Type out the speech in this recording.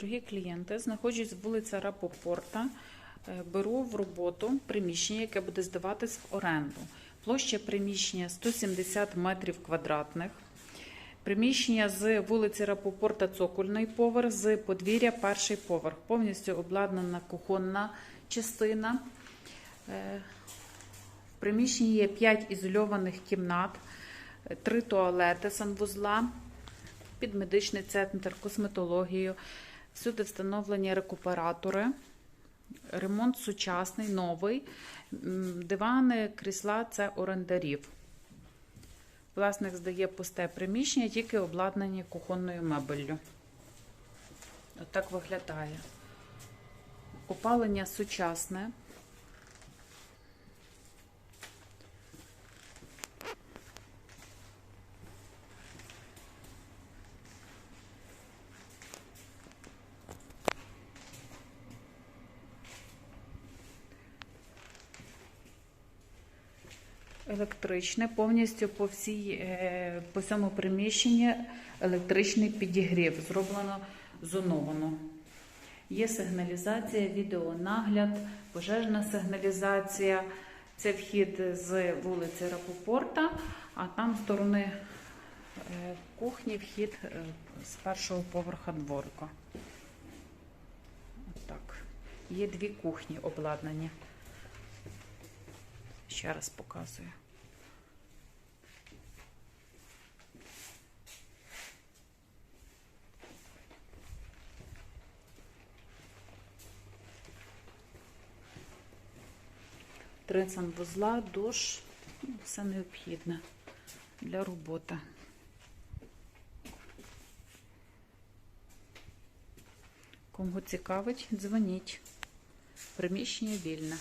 Дорогі клієнти, знаходжусь вулиця Рапопорта. Е, Беру в роботу приміщення, яке буде здаватись в оренду. Площа приміщення 170 метрів квадратних. Приміщення з вулиці Рапопорта цокольний поверх, з подвір'я перший поверх. Повністю обладнана кухонна частина. Е, В приміщенні є 5 ізольованих кімнат, 3 туалети санвузла, підмедичний центр, косметологію. Всюди встановлені рекуператори. Ремонт сучасний, новий. Дивани, крісла це орендарів. Власник здає пусте приміщення, тільки обладнані кухонною мебеллю. Отак виглядає. Опалення сучасне. Електричне, повністю по всій е, по всьому приміщенні електричний підігрів. Зроблено зоновано. Є сигналізація, відеонагляд, пожежна сигналізація. Це вхід з вулиці Рапопорта, а там з сторони е, кухні вхід е, з першого поверха дворика. Отак. Є дві кухні обладнані. Ще раз показую. Три санвузла, душ, ну, все необхідне для роботи. Кому цікавить, дзвоніть. Приміщення вільне.